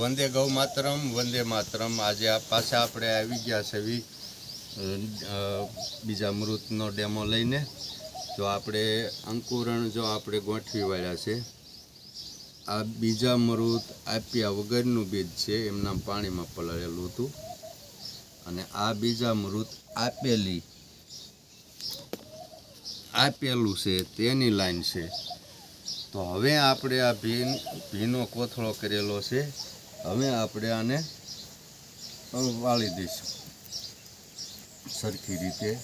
વંદે ગૌ માતરમ વંદે માતરમ. આજે આ પાછા આપણે આવી ગયા છે બીજા મૃતનો ડેમો લઈને. તો આપણે અંકુરણ જો આપણે ગોઠવી વાળ્યા છે. આ બીજા મૃત આપ્યા વગરનું બીજ છે, એમના પાણીમાં પલળેલું હતું. અને આ બીજા મૃત આપેલી, આપેલું છે, તેની લાઈન છે. તો હવે આપણે આ ભીન, ભીનો કોથળો કરેલો છે. હવે આપણે આને વાળી દઈશું. સરખી રીતે.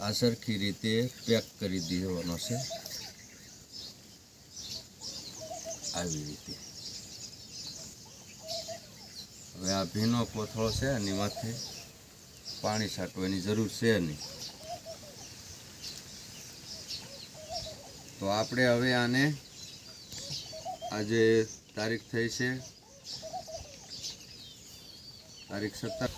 આ સરખી રીતે પેક કરી દેવાનો છે. આવી રીતે. હવે આ ભીનો કોથળો છે, એની માથે પાણી છાંટવાની જરૂર છે નહીં. તો આપણે હવે આને આજે તારીખ થઈ છે. તારીખ સત્તર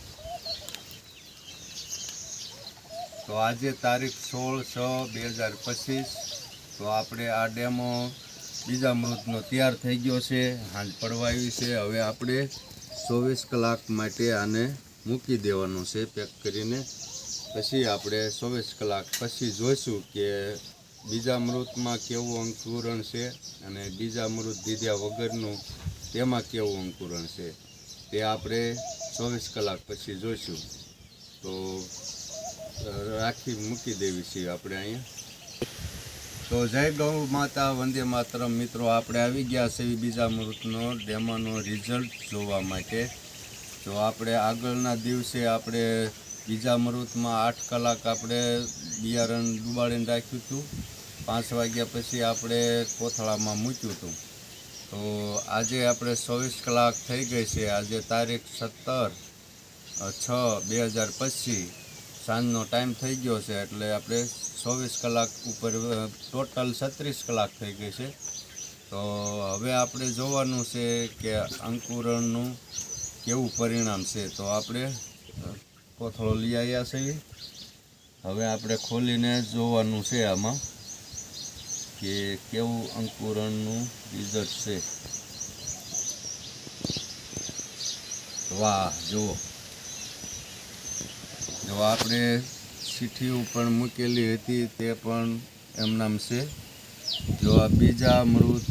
તો આજે તારીખ સોળ છ બે હજાર પચીસ. તો આપણે આ ડેમો બીજા મૃતનો તૈયાર થઈ ગયો છે. હાંજ પડવાયું છે. હવે આપણે ચોવીસ કલાક માટે આને મૂકી દેવાનું છે, પેક કરીને. પછી આપણે ચોવીસ કલાક પછી જોઈશું કે બીજા મૃતમાં કેવું અંકુરણ છે અને બીજા મૃત દીધા વગરનું તેમાં કેવું અંકુરણ છે તે આપણે ચોવીસ કલાક પછી જોઈશું. તો રાખી મૂકી દેવી છીએ આપણે અહીંયા. તો જય ગૌ માતા, વંદે માતરમ. મિત્રો, આપણે આવી ગયા છે બીજા મૃતનો ડેમોનો રિઝલ્ટ જોવા માટે. તો આપણે આગળના દિવસે આપણે બીજા મૃતમાં આઠ કલાક આપણે બિયારણ ડુબાડીને રાખ્યું હતું. પાંચ વાગ્યા પછી આપણે કોથળામાં મૂક્યું હતું. તો આજે આપણે ચોવીસ કલાક થઈ ગઈ છે. આજે તારીખ સત્તર છ, બે હજાર પચીસ. સાંજનો ટાઈમ થઈ ગયો છે એટલે આપણે ચોવીસ કલાક ઉપર ટોટલ છત્રીસ કલાક થઈ ગઈ છે. તો હવે આપણે જોવાનું છે કે અંકુરણનું કેવું પરિણામ છે. તો આપણે કોથળો લઈ આવ્યા છીએ. હવે આપણે ખોલીને જોવાનું છે આમાં. કે કેવું અંકુરણનું રિઝલ્ટ છે? વાહ, જુઓ. જો આપણે ચીઠીઓ પણ મૂકેલી હતી તે પણ એમનામ છે. જો આ બીજા મૃત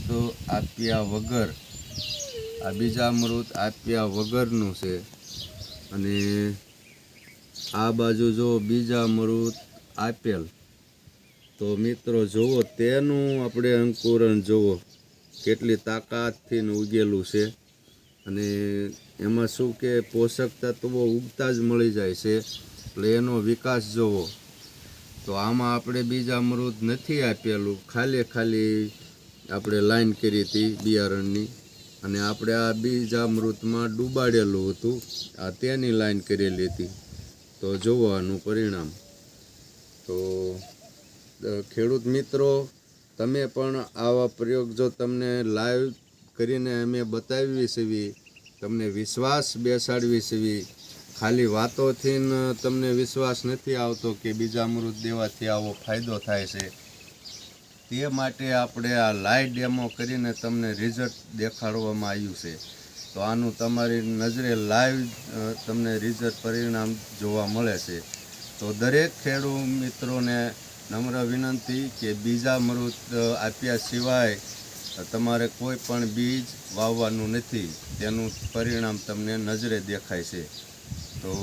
આપ્યા વગર, આ બીજા અમૃત આપ્યા વગરનું છે. અને આ બાજુ જો બીજા અમૃત આપેલ તો મિત્રો, જુઓ, તેનું આપણે અંકુરણ જુઓ, કેટલી તાકાતથી ઉગેલું છે. અને એમાં શું કે પોષક તત્વો ઉગતા જ મળી જાય છે. એટલે એનો વિકાસ જુઓ. તો આમાં આપણે બીજા અમૃત નથી આપેલું. ખાલી ખાલી આપણે લાઈન કરી હતી બિયારણની. અને આપણે આ બીજા અમૃતમાં ડૂબાડેલું હતું. આ તેની લાઈન કરેલી હતી. તો જોવાનું પરિણામ. તો ખેડૂત મિત્રો, તમે પણ આવા પ્રયોગ જો તમને લાઈવ કરીને અમે બતાવી છીએ, તમને વિશ્વાસ બેસાડવી છીએ. ખાલી વાતોથી તમને વિશ્વાસ નથી આવતો કે બીજા અમૃત દેવાથી આવો ફાયદો થાય છે. તે માટે આપણે આ લાઈવ ડેમો કરીને તમને રિઝલ્ટ દેખાડવામાં આવ્યું છે. તો આનું તમારી નજરે લાઈવ તમને રિઝલ્ટ પરિણામ જોવા મળે છે. તો દરેક ખેડૂત મિત્રોને નમ્ર વિનંતી કે બીજા મૃત આપ્યા સિવાય તમારે કોઈ પણ બીજ વાવવાનું નથી. તેનું પરિણામ તમને નજરે દેખાય છે. તો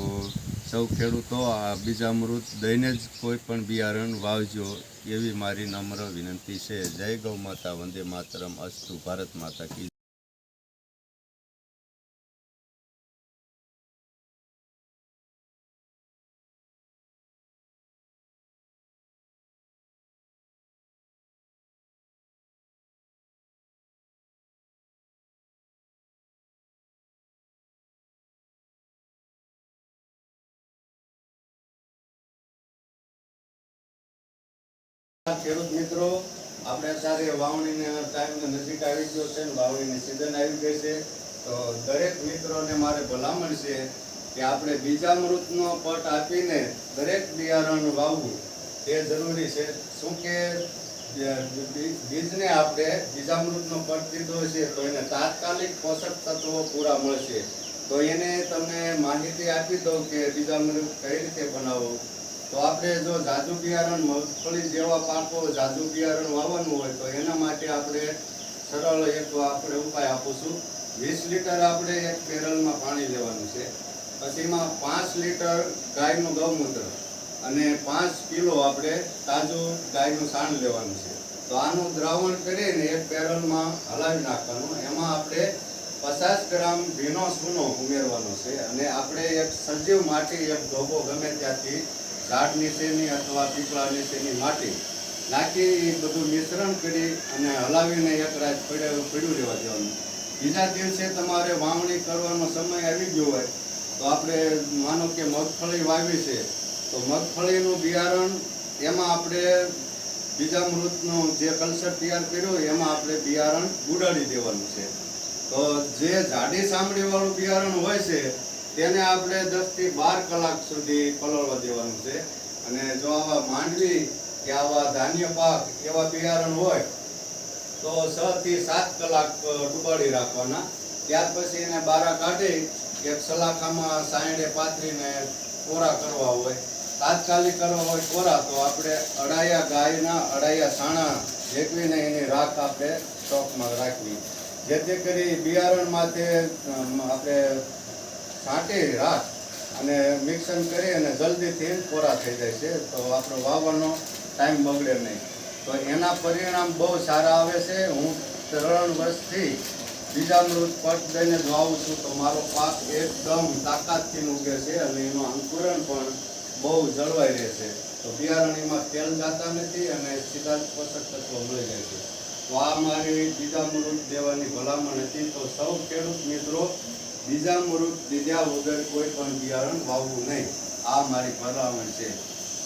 સૌ ખેડૂતો, આ બીજા મૃત દઈને જ કોઈ પણ બિયારણ વાવજો એવી મારી નમ્ર વિનંતી છે. જય ગૌ માતા, વંદે માતરમ, અસ્તુ ભારત માતા કી ખેડૂત મિત્રો. આપણે અત્યારે વાવણીને ટાઈમ નજીક આવી ગયો છે ને વાવણીની સિઝન આવી ગઈ છે. તો દરેક મિત્રોને મારે ભલામણ છે કે આપણે બીજા મૃતનો પટ આપીને દરેક બિયારણ વાવવું એ જરૂરી છે. શું કે બીજને આપણે બીજામૃતનો પટ દીધો છે તો એને તાત્કાલિક પોષક તત્વો પૂરા મળશે. તો એને તમને માહિતી આપી દઉં કે બીજામૃત કઈ રીતે બનાવવું. તો આપણે જો જાજુ બિયારણ મગફળી જેવા પાકો જાજુ બિયારણ વાવવાનું હોય તો એના માટે આપણે સરળ એક આપણે ઉપાય આપું વીસ લીટર આપણે એક બેરલમાં પાણી લેવાનું છે. પછી એમાં પાંચ લીટર ગાયનું ગૌમૂત્ર અને પાંચ કિલો આપણે તાજું ગાયનું સાણ લેવાનું છે. તો આનું દ્રાવણ કરીને એક બેરલમાં હલાવી નાખવાનું. એમાં આપણે પચાસ ગ્રામ ભીનો સૂનો ઉમેરવાનો છે અને આપણે એક સજીવ માટી એક ધોબો ગમે ત્યાંથી ઝાડ નીચેની અથવા પીપળા નીચેની માટી નાખી બધું મિશ્રણ કરી અને હલાવીને એક રાત પડ્યું પડ્યું રહેવા દેવાનું. બીજા દિવસે તમારે વાવણી કરવાનો સમય આવી ગયો હોય, તો આપણે માનો કે મગફળી વાવી છે, તો મગફળીનું બિયારણ એમાં આપણે બીજા મૃતનું જે કલ્ચર તૈયાર કર્યો એમાં આપણે બિયારણ ઉડાડી દેવાનું છે. તો જે જાડી ચામડીવાળું બિયારણ હોય છે તેને આપણે દસથી બાર કલાક સુધી પલળવા દેવાનું છે. અને જો આવા માંડવી કે આવા ધાન્ય પાક એવા બિયારણ હોય, તો છ સાત કલાક ડુબાડી રાખવાના. ત્યાર પછી એને બારા કાઢી એક સલાખામાં સાયડે પાથરીને કોરા કરવા હોય. તાત્કાલિક કરવા હોય કોરા, તો આપણે અડાયા ગાયના, અડાયા સાણા ભેકવીને એની રાખ આપણે સ્ટોકમાં રાખવી. જેથી કરી બિયારણ તે આપણે છાંટી રાખ અને મિક્સન કરી અને જલ્દીથી કોરા થઈ જાય છે. તો આપણો વાવવાનો ટાઈમ બગડે નહીં. તો એના પરિણામ બહુ સારા આવે છે. હું ત્રણ વર્ષથી બીજા મૃત પટ દઈને જ વાવું છું. તો મારો પાક એકદમ તાકાતથી ઉગે છે અને એનું અંકુરણ પણ બહુ જળવાઈ રહે છે. તો બિયારણ એમાં તેલ જાતા નથી અને સીધા જ પોષક તત્વો મળી જાય છે. તો આ મારી બીજા મૃત દેવાની ભલામણ હતી. તો સૌ ખેડૂત મિત્રો બીજા મૃત લીધા વગર કોઈ પણ બિયારણ વાવવું નહીં. આ મારી ભલામણ છે.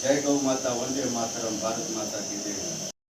જય ગૌ માતા, વંદે માતરમ, ભારત માતા કી જય.